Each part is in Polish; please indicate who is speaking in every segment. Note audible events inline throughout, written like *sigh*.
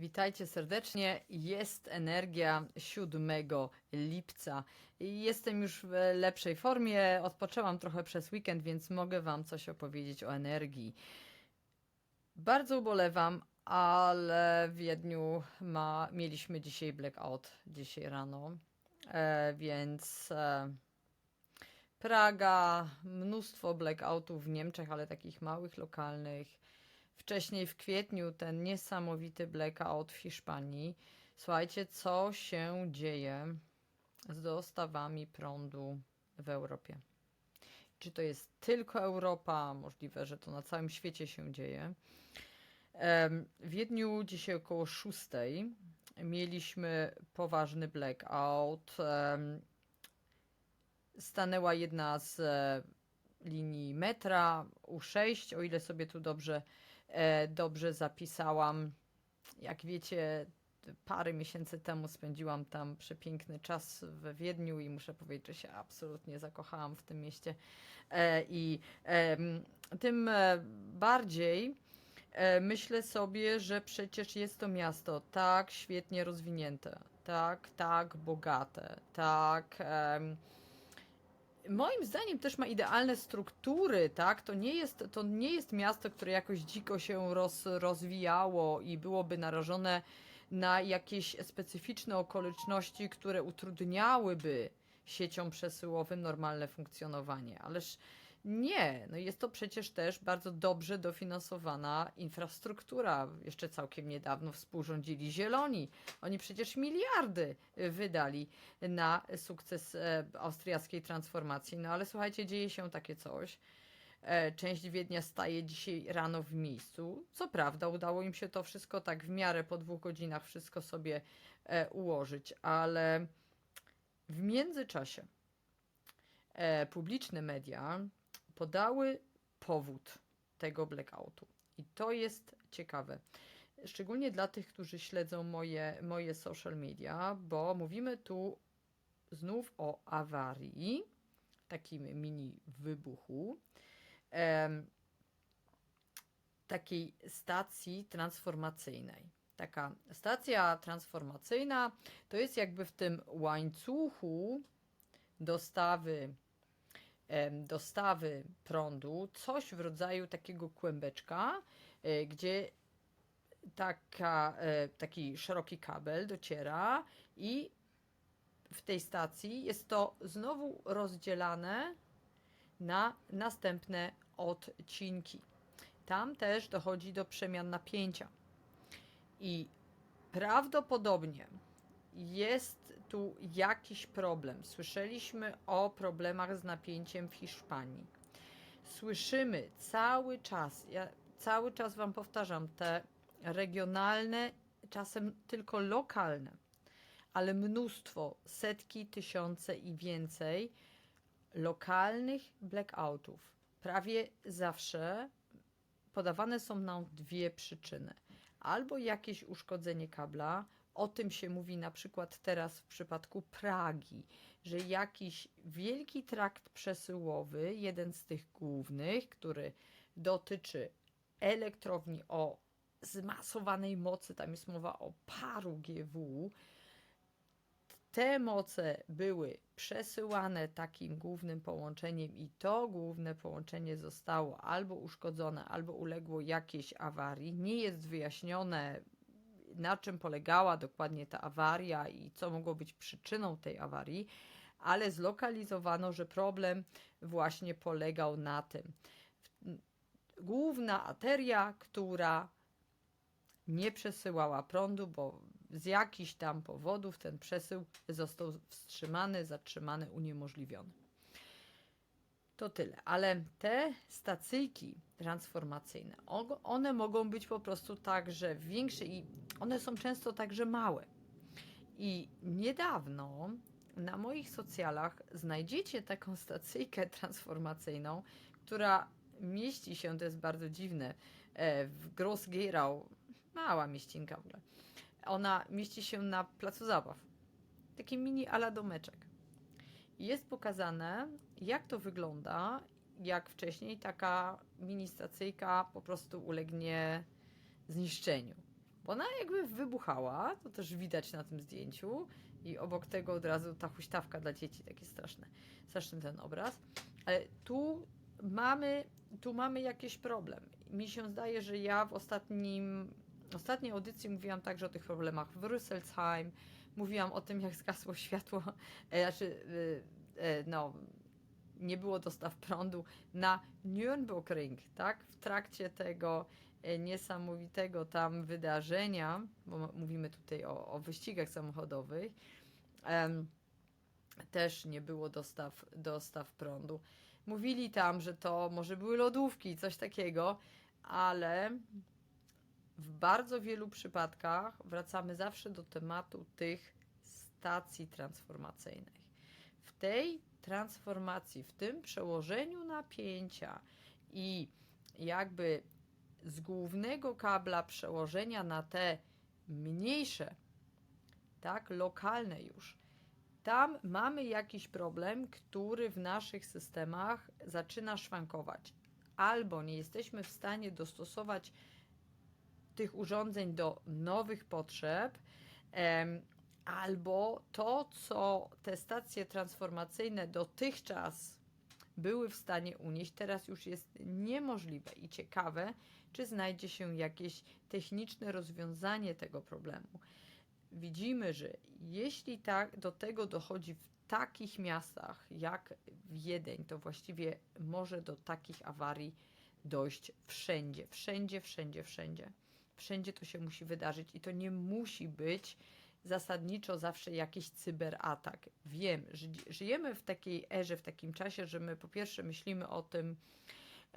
Speaker 1: Witajcie serdecznie. Jest energia 7 lipca. Jestem już w lepszej formie. Odpoczęłam trochę przez weekend, więc mogę Wam coś opowiedzieć o energii. Bardzo ubolewam, ale w Wiedniu ma, mieliśmy dzisiaj blackout, dzisiaj rano, e, więc e, Praga, mnóstwo blackoutów w Niemczech, ale takich małych, lokalnych. Wcześniej w kwietniu ten niesamowity blackout w Hiszpanii. Słuchajcie, co się dzieje z dostawami prądu w Europie. Czy to jest tylko Europa? Możliwe, że to na całym świecie się dzieje. W Wiedniu dzisiaj około 6 mieliśmy poważny blackout. Stanęła jedna z e, linii metra U6, o ile sobie tu dobrze, dobrze zapisałam. Jak wiecie, parę miesięcy temu spędziłam tam przepiękny czas w Wiedniu i muszę powiedzieć, że się absolutnie zakochałam w tym mieście. E, I tym e, bardziej e, myślę sobie, że przecież jest to miasto tak świetnie rozwinięte, tak, tak bogate, tak. Moim zdaniem też ma idealne struktury, tak? To nie jest, to nie jest miasto, które jakoś dziko się roz, rozwijało i byłoby narażone na jakieś specyficzne okoliczności, które utrudniałyby sieciom przesyłowym normalne funkcjonowanie. Ależ nie, no jest to przecież też bardzo dobrze dofinansowana infrastruktura. Jeszcze całkiem niedawno współrządzili Zieloni. Oni przecież miliardy y, wydali na sukces e, austriackiej transformacji. No ale słuchajcie, dzieje się takie coś. E, Część Wiednia staje dzisiaj rano w miejscu. Co prawda, udało im się to wszystko tak w miarę po dwóch godzinach wszystko sobie e, ułożyć, ale w międzyczasie publiczne media podały powód tego blackoutu. I to jest ciekawe. Szczególnie dla tych, którzy śledzą moje, moje social media, bo mówimy tu znów o awarii, takim mini wybuchu, takiej stacji transformacyjnej. Taka stacja transformacyjna to jest jakby w tym łańcuchu dostawy dostawy prądu coś w rodzaju takiego kłębeczka, e, gdzie taka, e, taki szeroki kabel dociera i w tej stacji jest to znowu rozdzielane na następne odcinki. Tam też dochodzi do przemian napięcia. I prawdopodobnie jest tu jakiś problem. Słyszeliśmy o problemach z napięciem w Hiszpanii. Słyszymy cały czas, ja cały czas Wam powtarzam, te regionalne, czasem tylko lokalne, ale mnóstwo, setki, tysiące i więcej lokalnych blackoutów. Prawie zawsze podawane są nam dwie przyczyny. Albo jakieś uszkodzenie kabla, o tym się mówi na przykład teraz w przypadku Pragi, że jakiś wielki trakt przesyłowy, jeden z tych głównych, który dotyczy elektrowni o zmasowanej mocy, tam jest mowa o paru GW, te moce były przesyłane takim głównym połączeniem i to główne połączenie zostało albo uszkodzone, albo uległo jakiejś awarii. Nie jest wyjaśnione, na czym polegała dokładnie ta awaria i co mogło być przyczyną tej awarii, ale zlokalizowano, że problem właśnie polegał na tym. Główna arteria, która nie przesyłała prądu, bo z jakichś tam powodów ten przesył został wstrzymany, zatrzymany, uniemożliwiony. To tyle, ale te stacyjki transformacyjne, one mogą być po prostu także większe i one są często także małe. I niedawno na moich socjalach znajdziecie taką stacyjkę transformacyjną, która mieści się, to jest bardzo dziwne, e, w Gross-Gerau, mała mieścinka w ogóle. Ona mieści się na placu zabaw. Taki mini ala domeczek. Jest pokazane, jak to wygląda, jak wcześniej taka mini stacyjka po prostu ulegnie zniszczeniu. bo ona jakby wybuchała, to też widać na tym zdjęciu i obok tego od razu ta huśtawka dla dzieci, takie straszne, straszny ten obraz, ale tu mamy, tu mamy jakiś problem. Mi się zdaje, że ja w ostatnim, ostatniej audycji mówiłam także o tych problemach w Rüsselsheim, mówiłam o tym, jak zgasło światło, e, znaczy, e, e, no, nie było dostaw prądu na Nürburgring, tak? W trakcie tego niesamowitego tam wydarzenia, bo mówimy tutaj o, o wyścigach samochodowych, też nie było dostaw, dostaw prądu. Mówili tam, że to może były lodówki, coś takiego, ale w bardzo wielu przypadkach wracamy zawsze do tematu tych stacji transformacyjnych. W tej transformacji, w tym przełożeniu napięcia i jakby z głównego kabla przełożenia na te mniejsze, tak, lokalne już, tam mamy jakiś problem, który w naszych systemach zaczyna szwankować. Albo nie jesteśmy w stanie dostosować tych urządzeń do nowych potrzeb, albo to, co te stacje transformacyjne dotychczas były w stanie unieść, teraz już jest niemożliwe i ciekawe, czy znajdzie się jakieś techniczne rozwiązanie tego problemu. Widzimy, że jeśli tak do tego dochodzi w takich miastach jak Wiedeń, to właściwie może do takich awarii dojść wszędzie, wszędzie, wszędzie, wszędzie. Wszędzie to się musi wydarzyć i to nie musi być zasadniczo zawsze jakiś cyberatak. Wiem, że żyjemy w takiej erze, w takim czasie, że my po pierwsze myślimy o tym,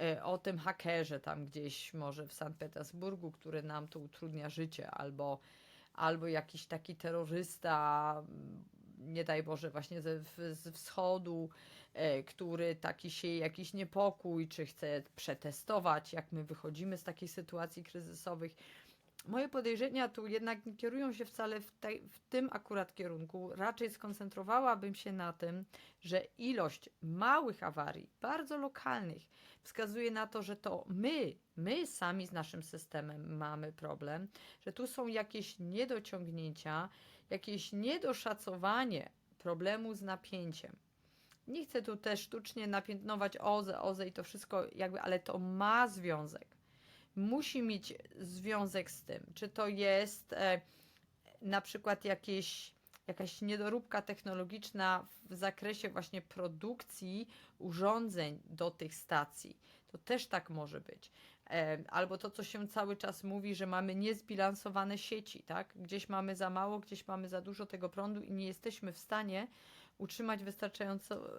Speaker 1: e, o tym hakerze tam gdzieś może w Sankt Petersburgu, który nam tu utrudnia życie, albo, albo jakiś taki terrorysta, nie daj Boże, właśnie ze, z wschodu, e, który taki sieje jakiś niepokój, czy chce przetestować, jak my wychodzimy z takiej sytuacji kryzysowych. Moje podejrzenia tu jednak nie kierują się wcale w, tej, w tym akurat kierunku. Raczej skoncentrowałabym się na tym, że ilość małych awarii, bardzo lokalnych, wskazuje na to, że to my, my sami z naszym systemem mamy problem, że tu są jakieś niedociągnięcia, jakieś niedoszacowanie problemu z napięciem. Nie chcę tu też sztucznie napiętnować OZE, OZE i to wszystko jakby, ale to ma związek musi mieć związek z tym, czy to jest e, na przykład jakieś, jakaś niedoróbka technologiczna w zakresie właśnie produkcji urządzeń do tych stacji. To też tak może być. E, albo to, co się cały czas mówi, że mamy niezbilansowane sieci, tak? Gdzieś mamy za mało, gdzieś mamy za dużo tego prądu i nie jesteśmy w stanie utrzymać wystarczająco,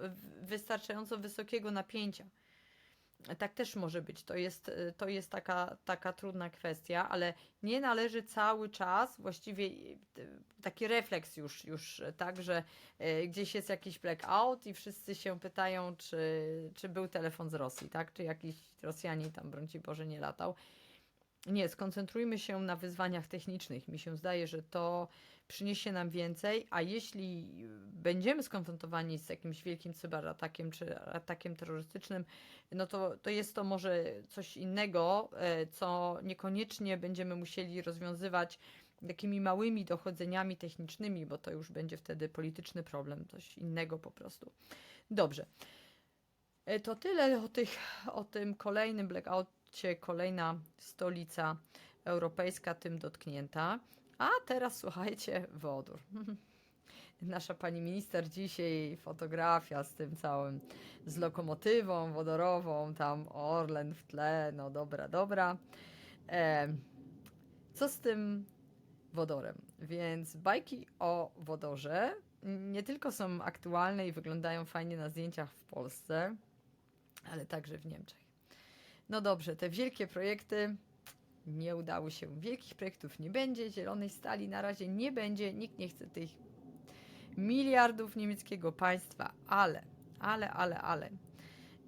Speaker 1: wystarczająco wysokiego napięcia. Tak też może być. To jest, y, to jest taka, taka trudna kwestia, ale nie należy cały czas właściwie y, taki refleks już, już y, tak, że gdzieś jest jakiś blackout i wszyscy się pytają, czy, czy był telefon z Rosji, tak? Czy jakiś Rosjanin tam, broń Boże, nie latał. Nie, skoncentrujmy się na wyzwaniach technicznych. Mi się zdaje, że to przyniesie nam więcej, a jeśli będziemy skonfrontowani z jakimś wielkim cyberatakiem czy atakiem terrorystycznym, no to, to jest to może coś innego, e, co niekoniecznie będziemy musieli rozwiązywać takimi małymi dochodzeniami technicznymi, bo to już będzie wtedy polityczny problem, coś innego po prostu. Dobrze. E, To tyle o, tych, o tym kolejnym blackoutie, kolejna stolica europejska tym dotknięta. A teraz słuchajcie, wodór. *laughs* Nasza pani minister dzisiaj fotografia z tym całym, z lokomotywą wodorową, tam Orlen w tle, no dobra, dobra. E, co z tym wodorem? Więc bajki o wodorze nie tylko są aktualne i wyglądają fajnie na zdjęciach w Polsce, ale także w Niemczech. No dobrze, te wielkie projekty nie udały się. Wielkich projektów nie będzie, zielonej stali na razie nie będzie, nikt nie chce tych miliardów niemieckiego państwa, ale, ale, ale, ale.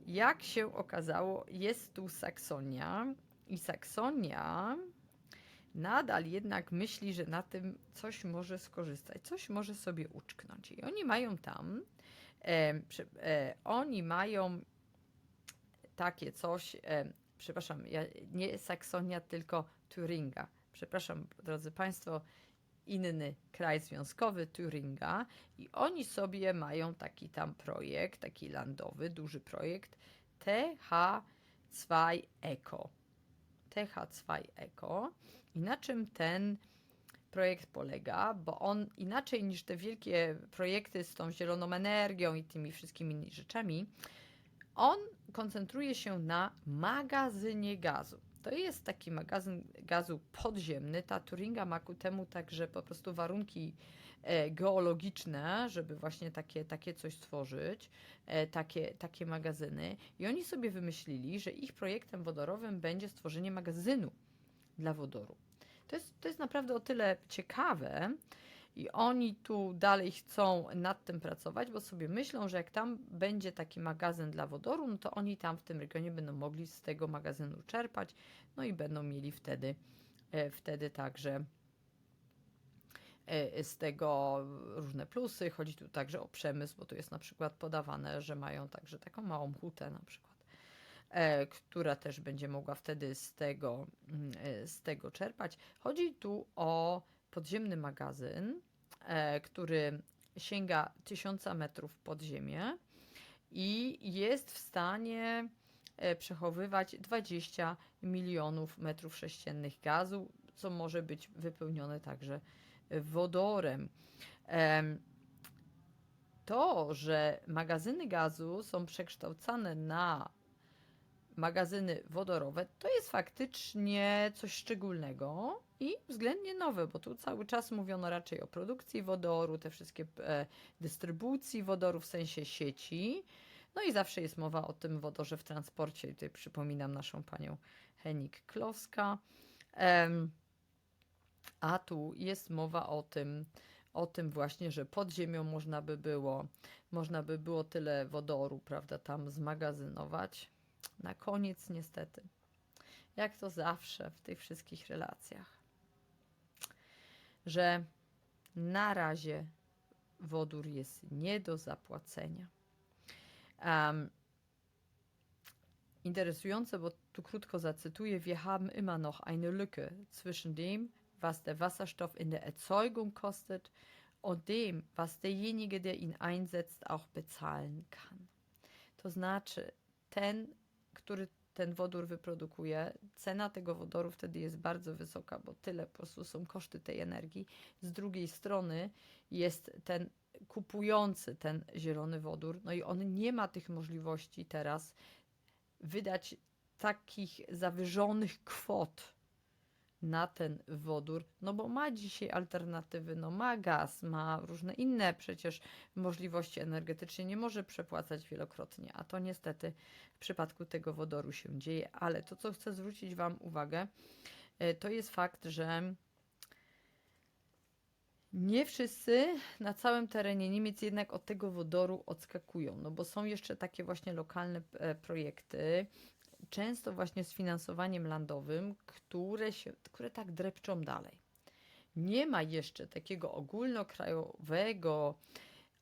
Speaker 1: Jak się okazało, jest tu Saksonia i Saksonia nadal jednak myśli, że na tym coś może skorzystać, coś może sobie uczknąć. I oni mają tam, e, e, oni mają takie coś, e, przepraszam, ja, nie Saksonia, tylko Turinga. przepraszam, drodzy Państwo, inny kraj związkowy, Turinga, i oni sobie mają taki tam projekt, taki landowy, duży projekt TH2 Eco. TH2 Eco. I na czym ten projekt polega? Bo on inaczej niż te wielkie projekty z tą zieloną energią i tymi wszystkimi rzeczami, on koncentruje się na magazynie gazu. To jest taki magazyn gazu podziemny. Ta Turinga ma ku temu także po prostu warunki e, geologiczne, żeby właśnie takie, takie coś stworzyć, e, takie, takie magazyny. I oni sobie wymyślili, że ich projektem wodorowym będzie stworzenie magazynu dla wodoru. To jest, to jest naprawdę o tyle ciekawe, i oni tu dalej chcą nad tym pracować, bo sobie myślą, że jak tam będzie taki magazyn dla wodoru, no to oni tam w tym regionie będą mogli z tego magazynu czerpać, no i będą mieli wtedy, e, wtedy także e, z tego różne plusy. Chodzi tu także o przemysł, bo tu jest na przykład podawane, że mają także taką małą hutę na przykład, e, która też będzie mogła wtedy z tego, mm, z tego czerpać. Chodzi tu o podziemny magazyn, e, który sięga 1000 metrów pod ziemię i jest w stanie e, przechowywać 20 milionów metrów sześciennych gazu, co może być wypełnione także wodorem. Em, To, że magazyny gazu są przekształcane na magazyny wodorowe, to jest faktycznie coś szczególnego i względnie nowe, bo tu cały czas mówiono raczej o produkcji wodoru, te wszystkie e, dystrybucji wodoru w sensie sieci. No i zawsze jest mowa o tym wodorze w transporcie. I Tutaj przypominam naszą panią Henik Klowska. Em, a tu jest mowa o tym, o tym właśnie, że pod ziemią można by było, można by było tyle wodoru, prawda, tam zmagazynować. Na koniec niestety, jak to zawsze w tych wszystkich relacjach, że na razie wodór jest nie do zapłacenia. Um, interesujące, bo tu krótko zacytuję, wir haben immer noch eine Lücke zwischen dem, was der Wasserstoff in der Erzeugung kostet und dem, was derjenige, der ihn einsetzt, auch bezahlen kann. To znaczy, ten, który ten wodór wyprodukuje, cena tego wodoru wtedy jest bardzo wysoka, bo tyle po prostu są koszty tej energii. Z drugiej strony jest ten kupujący ten zielony wodór, no i on nie ma tych możliwości teraz wydać takich zawyżonych kwot na ten wodór, no bo ma dzisiaj alternatywy, no ma gaz, ma różne inne przecież możliwości energetyczne, nie może przepłacać wielokrotnie, a to niestety w przypadku tego wodoru się dzieje, ale to, co chcę zwrócić Wam uwagę, e, to jest fakt, że nie wszyscy na całym terenie Niemiec jednak od tego wodoru odskakują, no bo są jeszcze takie właśnie lokalne e, projekty, często właśnie z finansowaniem landowym, które, się, które tak drepczą dalej. Nie ma jeszcze takiego ogólnokrajowego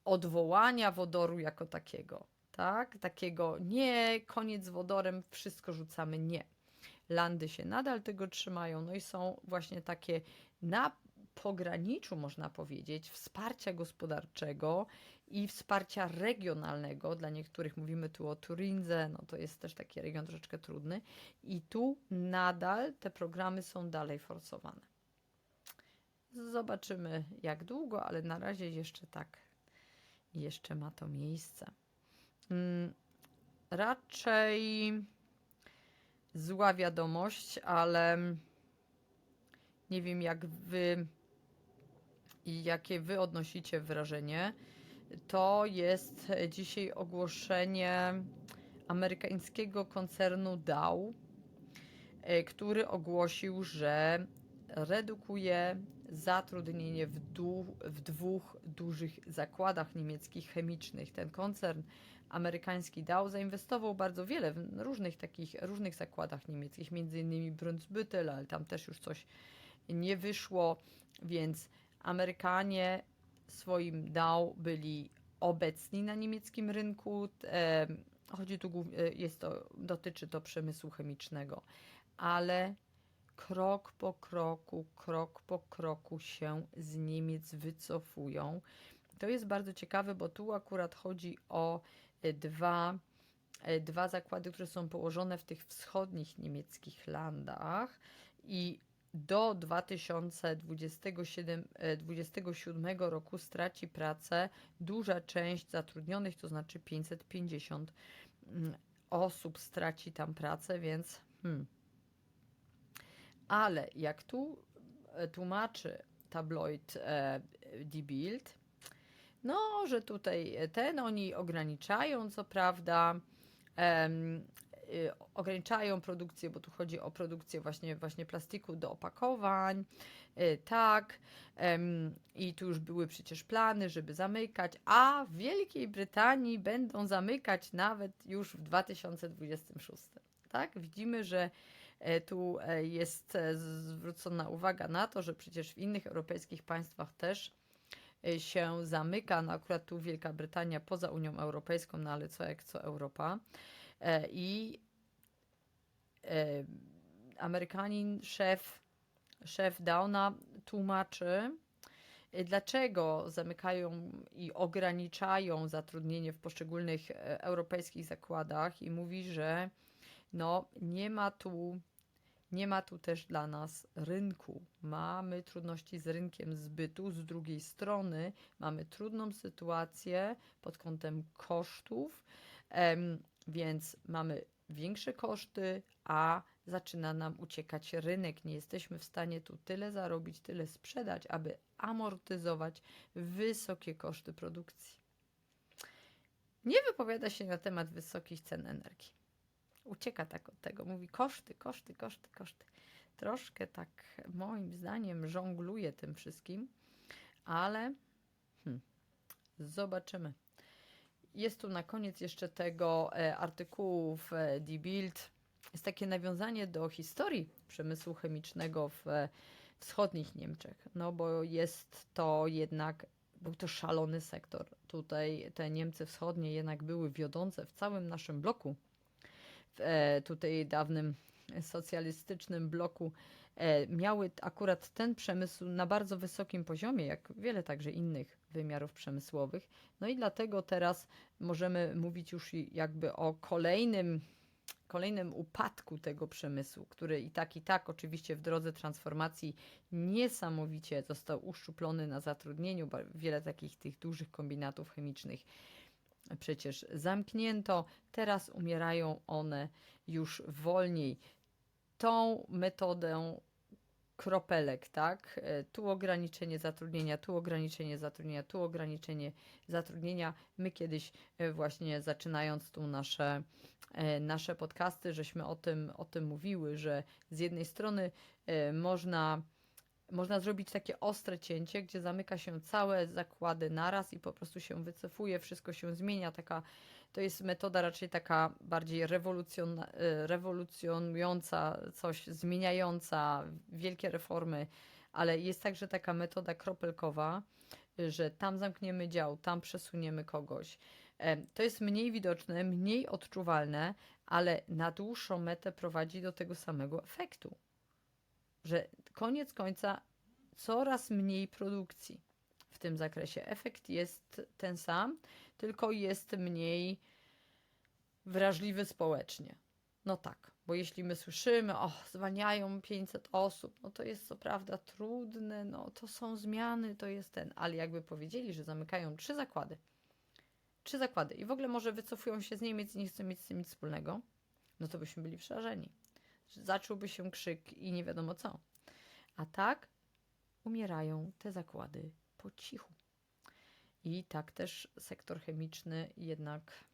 Speaker 1: odwołania wodoru jako takiego, tak? Takiego nie, koniec z wodorem, wszystko rzucamy, nie. Landy się nadal tego trzymają, no i są właśnie takie na pograniczu, można powiedzieć, wsparcia gospodarczego i wsparcia regionalnego. Dla niektórych mówimy tu o Turindze, no to jest też taki region troszeczkę trudny. I tu nadal te programy są dalej forsowane. Zobaczymy jak długo, ale na razie jeszcze tak, jeszcze ma to miejsce. Mm, raczej zła wiadomość, ale nie wiem jak wy i jakie wy odnosicie wrażenie, to jest dzisiaj ogłoszenie amerykańskiego koncernu Dow, e, który ogłosił, że redukuje zatrudnienie w, du- w dwóch dużych zakładach niemieckich chemicznych. Ten koncern amerykański Dow zainwestował bardzo wiele w różnych takich różnych zakładach niemieckich, między innymi Brunsbüttel, ale tam też już coś nie wyszło, więc Amerykanie swoim Dow byli obecni na niemieckim rynku. E, chodzi tu głównie, jest to, dotyczy to przemysłu chemicznego, ale krok po kroku, krok po kroku się z Niemiec wycofują. To jest bardzo ciekawe, bo tu akurat chodzi o e, dwa, e, dwa zakłady, które są położone w tych wschodnich niemieckich landach i do 2027 e, 27 roku straci pracę duża część zatrudnionych, to znaczy 550 mm, osób straci tam pracę, więc hmm. ale jak tu e, tłumaczy tabloid e, Die Bild, no, że tutaj ten oni ograniczają, co prawda, ograniczają produkcję, bo tu chodzi o produkcję właśnie, właśnie plastiku do opakowań, y, tak, i tu już były przecież plany, żeby zamykać, a w Wielkiej Brytanii będą zamykać nawet już w 2026, tak, widzimy, że e, tu e, jest e, zwrócona uwaga na to, że przecież w innych europejskich państwach też się zamyka, no akurat tu Wielka Brytania poza Unią Europejską, no ale co jak co Europa. E, I e, Amerykanin, szef, szef Downa tłumaczy, e, dlaczego zamykają i ograniczają zatrudnienie w poszczególnych europejskich zakładach i mówi, że no nie ma tu nie ma tu też dla nas rynku. Mamy trudności z rynkiem zbytu, z drugiej strony mamy trudną sytuację pod kątem kosztów, więc mamy większe koszty, a zaczyna nam uciekać rynek. Nie jesteśmy w stanie tu tyle zarobić, tyle sprzedać, aby amortyzować wysokie koszty produkcji. Nie wypowiada się na temat wysokich cen energii. Ucieka tak od tego. Mówi koszty, koszty, koszty, koszty. Troszkę tak, moim zdaniem, żongluje tym wszystkim, ale hmm, zobaczymy. Jest tu na koniec jeszcze tego e, artykułu w e, Die Bild. Jest takie nawiązanie do historii przemysłu chemicznego w e, wschodnich Niemczech. No bo jest to jednak, był to szalony sektor. Tutaj te Niemcy wschodnie jednak były wiodące w całym naszym bloku. W tutaj dawnym socjalistycznym bloku miały akurat ten przemysł na bardzo wysokim poziomie, jak wiele także innych wymiarów przemysłowych. No i dlatego teraz możemy mówić już jakby o kolejnym, kolejnym upadku tego przemysłu, który i tak, i tak oczywiście w drodze transformacji niesamowicie został uszczuplony na zatrudnieniu. Wiele takich tych dużych kombinatów chemicznych przecież zamknięto, teraz umierają one już wolniej. Tą metodę kropelek, tak? E, Tu ograniczenie zatrudnienia, tu ograniczenie zatrudnienia, tu ograniczenie zatrudnienia. My kiedyś e, właśnie zaczynając tu nasze, e, nasze podcasty, żeśmy o tym, o tym mówiły, że z jednej strony można można zrobić takie ostre cięcie, gdzie zamyka się całe zakłady naraz i po prostu się wycofuje, wszystko się zmienia. Taka, to jest metoda raczej taka bardziej rewolucjon, y, rewolucjonująca, coś zmieniająca, wielkie reformy, ale jest także taka metoda kropelkowa, y, że tam zamkniemy dział, tam przesuniemy kogoś. Em, To jest mniej widoczne, mniej odczuwalne, ale na dłuższą metę prowadzi do tego samego efektu że koniec końca coraz mniej produkcji w tym zakresie. Efekt jest ten sam, tylko jest mniej wrażliwy społecznie. No tak, bo jeśli my słyszymy, o, zwalniają 500 osób, no to jest co prawda trudne, no to są zmiany, to jest ten, ale jakby powiedzieli, że zamykają trzy zakłady, trzy zakłady i w ogóle może wycofują się z Niemiec i nie chcą mieć z tym nic wspólnego, no to byśmy byli przerażeni. Zacząłby się krzyk i nie wiadomo co. A tak umierają te zakłady po cichu. I tak też sektor chemiczny jednak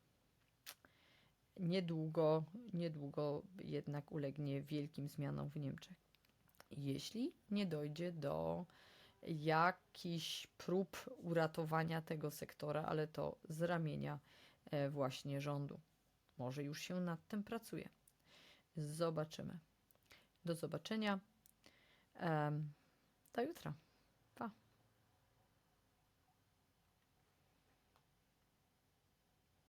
Speaker 1: niedługo, niedługo jednak ulegnie wielkim zmianom w Niemczech. Jeśli nie dojdzie do jakichś prób uratowania tego sektora, ale to z ramienia e, właśnie rządu. Może już się nad tym pracuje. Zobaczymy. Do zobaczenia. Do jutra.